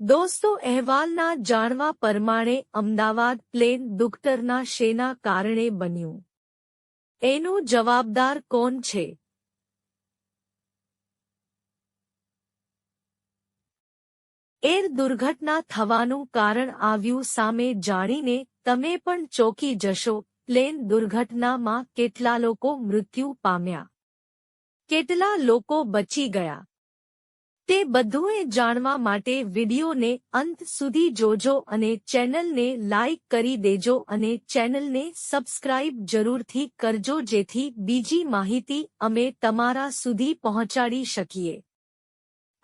દોસ્તો, અહેવાલના જાણવા પ્રમાણે અમદાવાદ પ્લેન દુખતરના શેના કારણે બન્યું? એનું જવાબદાર કોણ છે? એર દુર્ઘટના થવાનું કારણ આવ્યું સામે જાણીને તમે પણ ચોંકી જશો, પ્લેન દુર્ઘટનામાં કેટલા લોકો મૃત્યુ પામ્યા? કેટલા લોકો બચી ગયા? તે બધુંએ જાણવા માટે વિડિયોને અંત સુધી જોજો અને ચેનલને લાઇક કરી દેજો અને ચેનલને સબસ્ક્રાઇબ જરૂરથી કરજો જેથી બીજી માહિતી અમે તમારા સુધી પહોંચાડી શકીએ.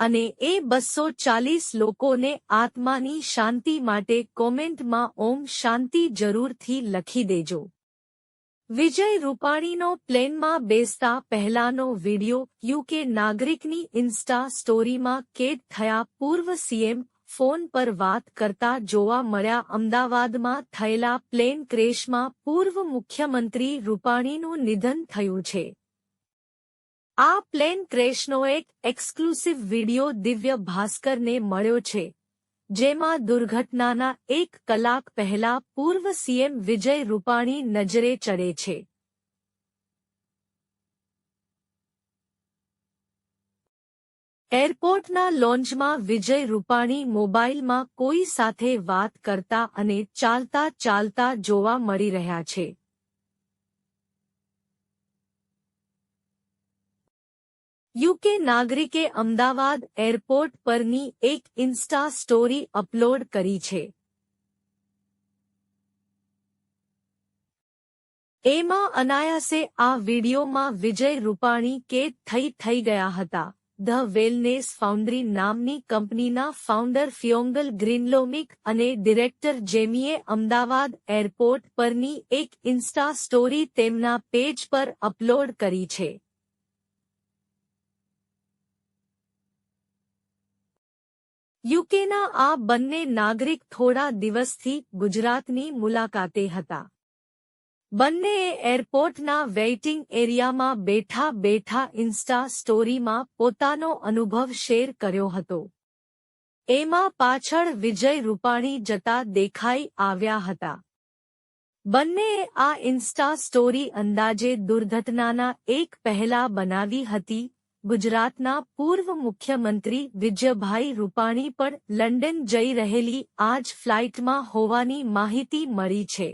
અને એ બસો ચાલીસ લોકોને આત્માની શાંતિ માટે કોમેન્ટમાં ઓમ શાંતિ જરૂરથી લખી દેજો. વિજય રૂપાણીનો પ્લેનમાં બેસતા પહેલાનો વિડિયો યુકે નાગરિકની ઇન્સ્ટા સ્ટોરીમાં કેદ થયા પૂર્વ સીએમ ફોન પર વાત કરતા જોવા મળ્યા અમદાવાદમાં થયેલા પ્લેન ક્રેશમાં પૂર્વ મુખ્યમંત્રી રૂપાણીનું નિધન થયું છે. આ પ્લેન ક્રેશનો એક એક્સક્લુસિવ વિડિયો દિવ્ય ભાસ્કરને મળ્યો છે. જેમાં દુર્ઘટનાના એક કલાક પહેલા પૂર્વ સીએમ વિજય રૂપાણી નજરે ચડે છે. એરપોર્ટના લોન્જમાં વિજય રૂપાણી મોબાઈલમાં કોઈ સાથે વાત કરતા અને ચાલતા ચાલતા જોવા મળી રહ્યા છે. યુકે નાગરિકે અમદાવાદ એરપોર્ટ પરની એક ઇન્સ્ટા સ્ટોરી અપલોડ કરી છે. એમાં અનાયાસે આ વિડીયોમાં વિજય રૂપાણી કેદ થઈ થઈ ગયા હતા. ધ વેલનેસ ફાઉન્ડ્રી નામની કંપનીના ફાઉન્ડર ફિયોંગલ ગ્રીનલોમિક અને ડિરેક્ટર જેમીએ અમદાવાદ એરપોર્ટ પરની એક ઇન્સ્ટા સ્ટોરી તેમના પેજ પર અપલોડ કરી છે. યુકેના આ બંને નાગરિક થોડા દિવસથી ગુજરાતની મુલાકાતે હતા. બંનેએ એરપોર્ટના વેઇટિંગ એરિયામાં બેઠા બેઠા ઇન્સ્ટા સ્ટોરીમાં પોતાનો અનુભવ શેર કર્યો હતો. એમાં પાછળ વિજય રૂપાણી જતા દેખાઈ આવ્યા હતા. બંનેએ આ ઇન્સ્ટા સ્ટોરી અંદાજે દુર્ઘટનાના એક પહેલા બનાવી હતી ગુજરાતના પૂર્વ મુખ્યમંત્રી વિજયભાઈ રૂપાણી પણ લંડન જઈ રહેલી આજ ફ્લાઇટમાં હોવાની માહિતી મળી છે.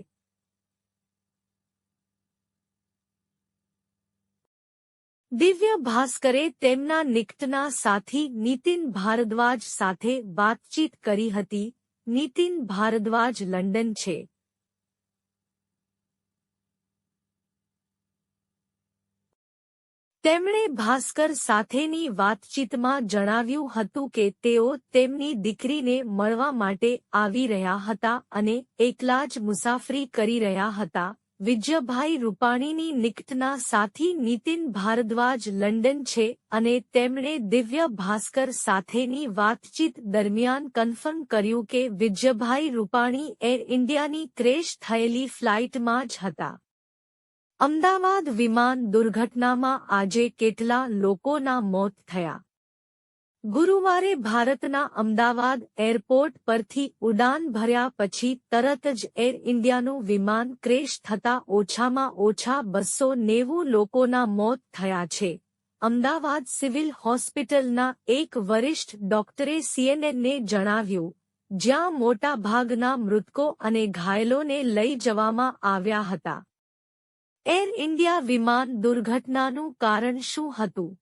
દિવ્ય ભાસ્કરે તેમના નિકટના સાથી નીતિન ભારદ્વાજ સાથે વાતચીત કરી હતી. નીતિન ભારદ્વાજ લંડન છે. તેમણે ભાસ્કર સાથેની વાતચીતમાં જણાવ્યું હતું કે તેઓ તેમની દીકરીને મળવા માટે આવી રહ્યા હતા અને એકલા જ મુસાફરી કરી રહ્યા હતા. વિજયભાઈ રૂપાણીની નિકટના સાથી નીતિન ભારદ્વાજ લંડન છે અને તેમણે દિવ્ય ભાસ્કર સાથેની વાતચીત દરમિયાન કન્ફર્મ કર્યું કે વિજયભાઈ રૂપાણી એર ઇન્ડિયાની ક્રેશ થયેલી ફ્લાઇટમાં જ હતા. અમદાવાદ વિમાન દુર્ઘટનામાં આજે કેટલા લોકોના મોત થયા? ગુરુવારે ભારતના અમદાવાદ એરપોર્ટ પરથી ઉડાન ભર્યા પછી તરત જ એર ઇન્ડિયાનું વિમાન ક્રેશ થતા ઓછામાં ઓછા બસો નેવું લોકોના મોત થયા છે. અમદાવાદ સિવિલ હોસ્પિટલના એક વરિષ્ઠ ડોક્ટરે સીએનએનને જણાવ્યું, જ્યાં મોટા ભાગના મૃતકો અને ઘાયલોને લઈ જવામાં આવ્યા હતા. એર ઇન્ડિયા વિમાન દુર્ઘટનાનું કારણ શું હતું?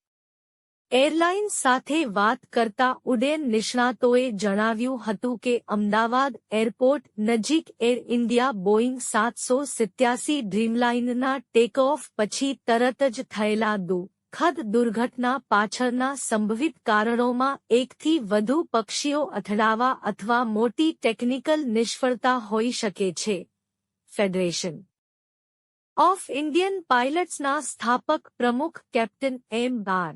એરલાઇન સાથે વાત કરતા ઉડેન નિષ્ણાતોએ જણાવ્યું હતું કે અમદાવાદ એરપોર્ટ નજીક એર ઇન્ડિયા બોઇંગ સાતસો સિત્યાસી ડ્રીમલાઇનના ટેકઓફ પછી તરત જ થયેલા દુઃખદ દુર્ઘટના પાછળના સંભવિત કારણોમાં એકથી વધુ પક્ષીઓ અથડાવા અથવા મોટી ટેકનિકલ નિષ્ફળતા હોઈ શકે છે. ફેડરેશન ઓફ ઇન્ડિયન પાયલટ્સના સ્થાપક પ્રમુખ કેપ્ટન એમ બાર.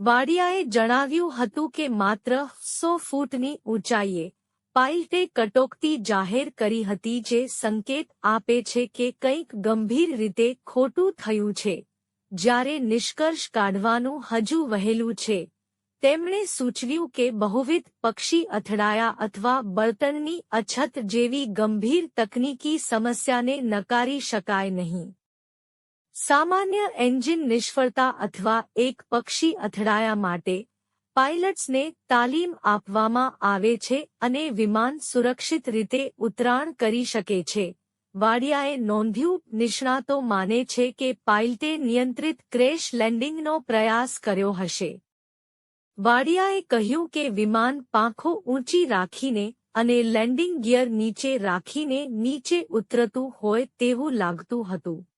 વાડિયાએ જણાવ્યું હતું કે માત્ર સો ફૂટની ઊંચાઈએ પાઇલટે કટોકટી જાહેર કરી હતી જે સંકેત આપે છે કે કંઈક ગંભીર રીતે ખોટું થયું છે, જ્યારે નિષ્કર્ષ કાઢવાનું હજુ વહેલું છે. તેમણે સૂચવ્યું કે બહુવિધ પક્ષી અથડાયા અથવા બળતણની અછત જેવી ગંભીર તકનીકી સમસ્યાને નકારી શકાય નહીં. સામાન્ય એન્જિન નિષ્ફળતા અથવા એક પક્ષી અથડાયા માટે પાઇલટ્સને તાલીમ આપવામાં આવે છે અને વિમાન સુરક્ષિત રીતે ઉતરાણ કરી શકે છે. વાડિયાએ નોંધ્યું, નિષ્ણાતો માને છે કે પાઇલટે નિયંત્રિત ક્રેશ લેન્ડિંગનો પ્રયાસ કર્યો હશે. વાડિયાએ કહ્યું કે વિમાન પાંખો ઊંચી રાખીને અને લેન્ડિંગ ગિયર નીચે રાખીને નીચે ઉતરતું હોય તેવું લાગતું હતું.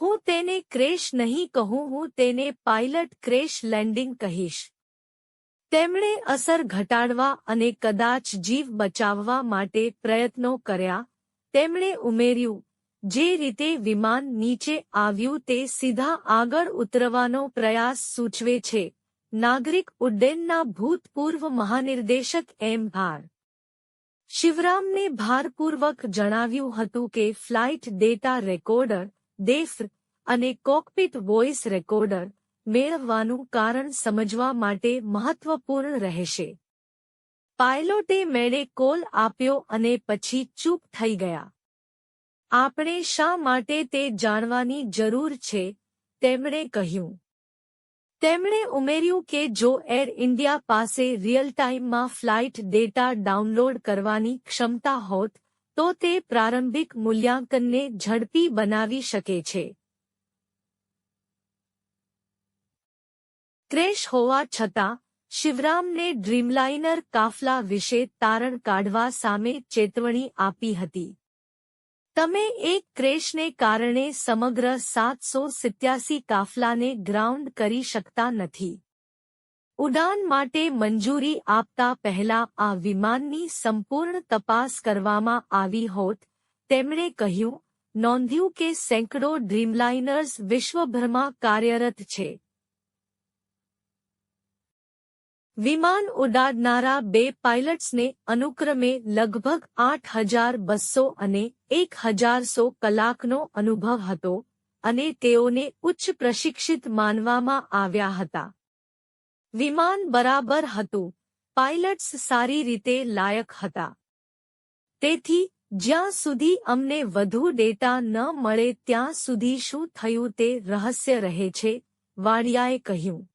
હું તેને ક્રેશ નહીં કહું, હું તેને પાયલટ ક્રેશ લેન્ડિંગ કહીશ. તેમણે અસર ઘટાડવા અને કદાચ જીવ બચાવવા માટે પ્રયત્નો કર્યા. તેમણે ઉમેર્યું, જે રીતે વિમાન નીચે આવ્યું તે સીધા આગળ ઉતરવાનો પ્રયાસ સૂચવે છે. નાગરિક ઉડ્ડયનના ભૂતપૂર્વ મહાનિર્દેશક એમ ભાર. શિવરામને ભારપૂર્વક જણાવ્યું હતું કે ફ્લાઇટ ડેટા રેકોર્ડર દેફ અને કોકપિટ વોઇસ રેકોર્ડર મેળવવાનું કારણ સમજવા માટે મહત્વપૂર્ણ રહેશે. પાયલોટે મેળે કોલ આપ્યો અને પછી ચૂપ થઈ ગયા. આપણે શા માટે તે જાણવાની જરૂર છે? તેમણે કહ્યું. તેમણે ઉમેર્યું કે જો એર ઇન્ડિયા પાસે રિયલ ટાઈમમાં ફ્લાઇટ ડેટા ડાઉનલોડ કરવાની ક્ષમતા હોત, તો તે પ્રારંભિક મૂલ્યાંકનને ઝડપી બનાવી શકે છે. ક્રેશ હોવા છતાં, શિવરામને ડ્રીમલાઇનર કાફલા વિશે તારણ કાઢવા સામે ચેતવણી આપી હતી. તમે એક ક્રેશને કારણે સમગ્ર સાતસો સિત્યાસી કાફલાને ગ્રાઉન્ડ કરી શકતા નથી. ઉડાન માટે મંજૂરી આપતા પહેલા આ વિમાનની સંપૂર્ણ તપાસ કરવામાં આવી હોત, તેમણે કહ્યું, નોંધ્યું કે સેંકડો ડ્રીમલાઇનર્સ વિશ્વભરમાં કાર્યરત છે. વિમાન ઉડાડનારા બે પાયલટ્સને અનુક્રમે લગભગ આઠ હજાર બસો અને એક હજારસો કલાકનો અનુભવ હતો અને તેઓને ઉચ્ચ પ્રશિક્ષિત માનવામાં આવ્યા હતા. વિમાન બરાબર હતું. પાયલટ્સ સારી રીતે લાયક હતા. તેથી, જ્યાં સુધી અમને વધુ ડેટા ન મળે ત્યાં સુધી શું થયું તે રહસ્ય રહે છે, વાડિયાએ કહ્યું.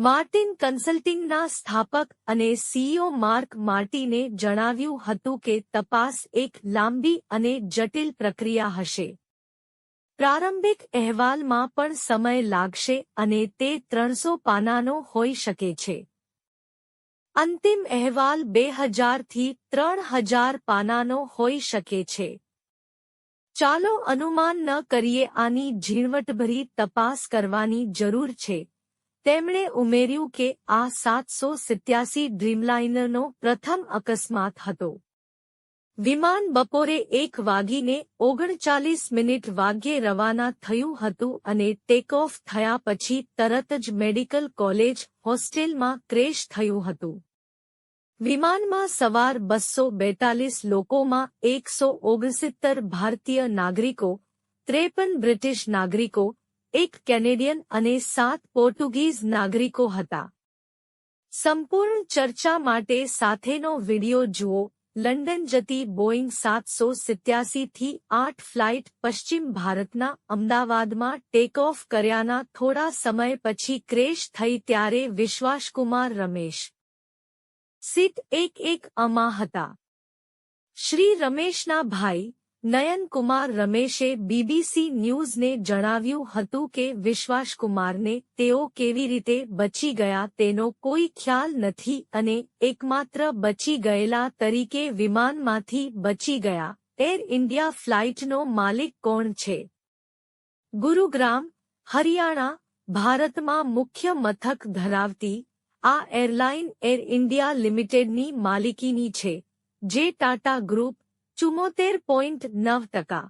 માર્ટિન કન્સલ્ટિંગના સ્થાપક અને સીઈઓ માર્ક માર્ટિને જણાવ્યું હતું કે તપાસ એક લાંબી અને જટિલ પ્રક્રિયા હશે. પ્રારંભિક અહેવાલમાં પણ સમય લાગશે અને તે ત્રણસો પાનાનો હોઈ શકે છે. અંતિમ અહેવાલ બે હજારથી ત્રણ હજાર પાનાનો હોઈ શકે છે. ચાલો અનુમાન ન કરીએ આની ઝીણવટભરી તપાસ કરવાની જરૂર છે. તેમણે ઉમેર્યું કે આ સાતસો સિત્યાસી ડ્રીમલાઇનરનો પ્રથમ અકસ્માત હતો. વિમાન બપોરે એક વાગીને ઓગણચાલીસ મિનિટ વાગ્યે રવાના થયું હતું અને ટેકઓફ થયા પછી તરત જ મેડિકલ કોલેજ હોસ્ટેલમાં ક્રેશ થયું હતું. વિમાનમાં સવાર બસો બેતાલીસ લોકોમાં એકસો ઓગણસિત્તર ભારતીય નાગરિકો, ત્રેપન બ્રિટિશ નાગરિકો એક કેનેડિયન અને સાત પોર્ટુગીઝ નાગરિકો હતા. સંપૂર્ણ ચર્ચા માટે સાથેનો વિડિયો જુઓ, લંડન જતી બોઇંગ સાતસો સિત્યાસીથી આઠ ફ્લાઇટ પશ્ચિમ ભારતના અમદાવાદમાં ટેકઓફ કર્યાના થોડા સમય પછી ક્રેશ થઈ ત્યારે વિશ્વાસકુમાર રમેશ. સીટ એક એક અમા હતા. શ્રી રમેશના ભાઈ નયનકુમાર રમેશે બીબીસી ન્યૂઝને જણાવ્યું હતું કે વિશ્વાસકુમારને તેઓ કેવી રીતે બચી ગયા તેનો કોઈ ખ્યાલ નથી અને એકમાત્ર બચી ગયેલા તરીકે વિમાનમાંથી બચી ગયા. એર ઇન્ડિયા ફ્લાઇટનો માલિક કોણ છે? ગુરુગ્રામ, હરિયાણા, ભારતમાં મુખ્ય મથક ધરાવતી આ એરલાઇન એર ઇન્ડિયા લિમિટેડની માલિકીની છે, જે ટાટા ગ્રુપ ચુમ્મોતેર પોઈન્ટ નવ ટકા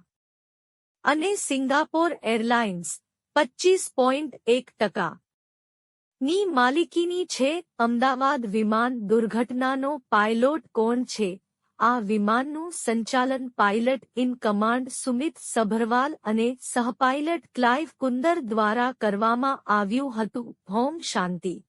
અને સિંગાપોર એરલાઇન્સ પચ્ચીસ પોઈન્ટ એક ટકા ની માલિકીની છે અમદાવાદ વિમાન દુર્ઘટનાનો પાયલોટ કોણ છે? આ વિમાનનું સંચાલન pilot in command Sumeet Sabharwal અને સહપાયલટ ક્લાઇવ કુંદર દ્વારા કરવામાં આવ્યું હતું. હોમ શાંતિ.